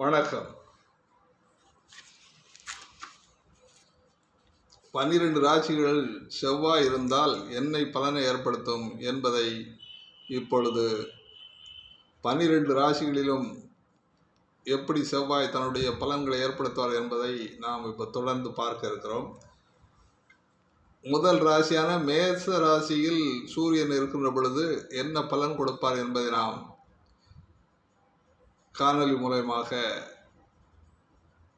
வணக்கம். பன்னிரண்டு ராசிகள் செவ்வாய் இருந்தால் என்னை பலனை ஏற்படுத்தும் என்பதை இப்பொழுது பன்னிரண்டு ராசிகளிலும் எப்படி செவ்வாய் தன்னுடைய பலன்களை ஏற்படுத்துவார் என்பதை நாம் இப்போ தொடர்ந்து பார்க்க இருக்கிறோம். முதல் ராசியான மேச ராசியில் சூரியன் இருக்கின்ற பொழுது என்ன பலன் கொடுப்பார் என்பதை நாம் காணொலி மூலயமாக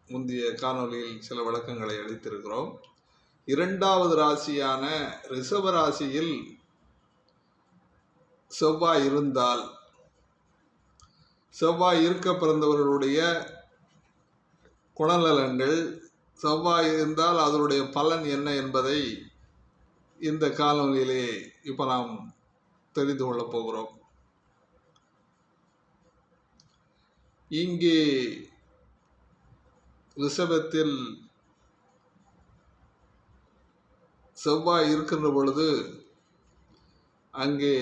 முந்தைய காணொளியில் சில விளக்கங்களை அளித்திருக்கிறோம். இரண்டாவது ராசியான ரிஷப ராசியில் செவ்வாய் இருந்தால் செவ்வாய் இருக்க பிறந்தவர்களுடைய குணநலன்கள் செவ்வாய் இருந்தால் அதனுடைய பலன் என்ன என்பதை இந்த காணொலியிலே இப்போ நாம் தெரிந்து கொள்ளப் போகிறோம். இங்கே ரிஷபத்தில் செவ்வாய் இருக்கின்ற பொழுது அங்கே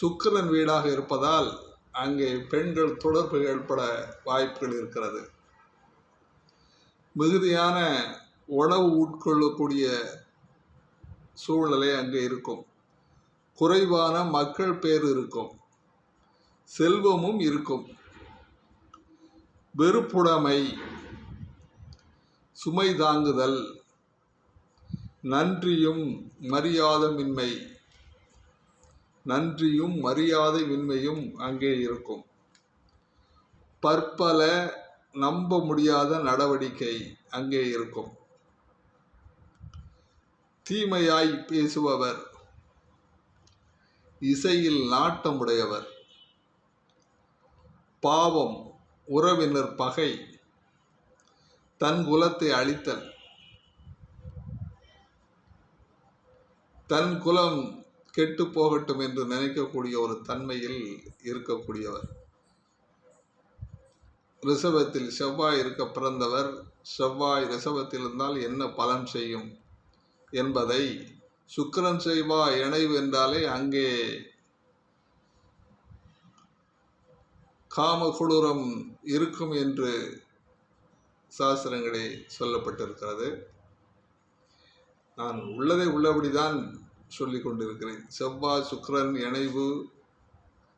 சுக்கிரன் வீடாக இருப்பதால் அங்கே பெண்கள் தொடர்பு ஏற்பட வாய்ப்புகள் இருக்கிறது. மிகுதியான உணவு உட்கொள்ளக்கூடிய சூழ்நிலை அங்கே இருக்கும். குறைவான மக்கள் பேர் இருக்கும். செல்வமும் இருக்கும். வெறுப்புடைமை சுமை தாங்குதல் நன்றியும் மரியாதமின்மை நன்றியும் மரியாதையின்மையும் அங்கே இருக்கும். பற்பல நம்ப முடியாத நடவடிக்கை அங்கே இருக்கும். தீமையாய் பேசுபவர் இசையில் நாட்டமுடையவர் பாவம் உறவினர் பகை தன் குலத்தை அழித்தல். தன் குலம் கெட்டு போகட்டும் என்று நினைக்கக்கூடிய ஒரு தன்மையில் இருக்கக்கூடியவர். ரிஷபத்தில் செவ்வாய் இருக்க பிறந்தவர் செவ்வாய் ரிஷபத்தில் இருந்தால் என்ன பலன் செய்யும் என்பதை சுக்கரன் செய்வா இணைவு என்றாலே அங்கே காம இருக்கும் என்று சாஸ்திரங்களே சொல்லப்பட்டிருக்கிறது. நான் உள்ளதை உள்ளபடிதான் சொல்லி கொண்டிருக்கிறேன். செவ்வாய் சுக்கரன் இணைவு.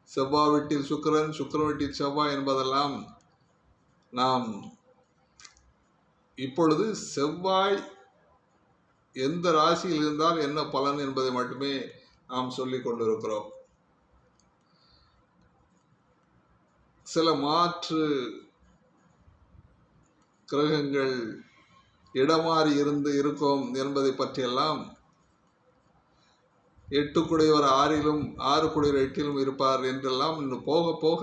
செவ்வாய் வீட்டில் சுக்கரன் சுக்கரன் வீட்டில் செவ்வாய் என்பதெல்லாம் நாம் இப்பொழுது செவ்வாய் எந்த ராசியில் இருந்தால் என்ன பலன் என்பதை மட்டுமே நாம் சொல்லி கொண்டிருக்கிறோம். சில மாற்று கிரகங்கள் இடமாறி இருந்து இருக்கும் என்பதை பற்றியெல்லாம் எட்டு குடையவர் ஆறிலும் ஆறு குடையவர் எட்டிலும் இருப்பார் என்றெல்லாம் இன்னும் போக போக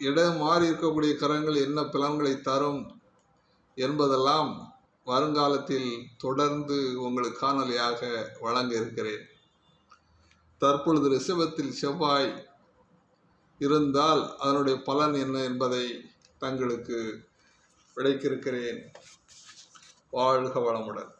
இடம் மாறி இருக்கக்கூடிய கிரகங்கள் என்ன பலன்களை தரும் என்பதெல்லாம் வருங்காலத்தில் தொடர்ந்து உங்களுக்கு காணொலியாக வழங்க இருக்கிறேன். தற்பொழுது ரிஷபத்தில் செவ்வாய் இருந்தால் அதனுடைய பலன் என்ன என்பதை தங்களுக்கு விடைக்கிருக்கிறேன் வாழ்க வளமுடன்.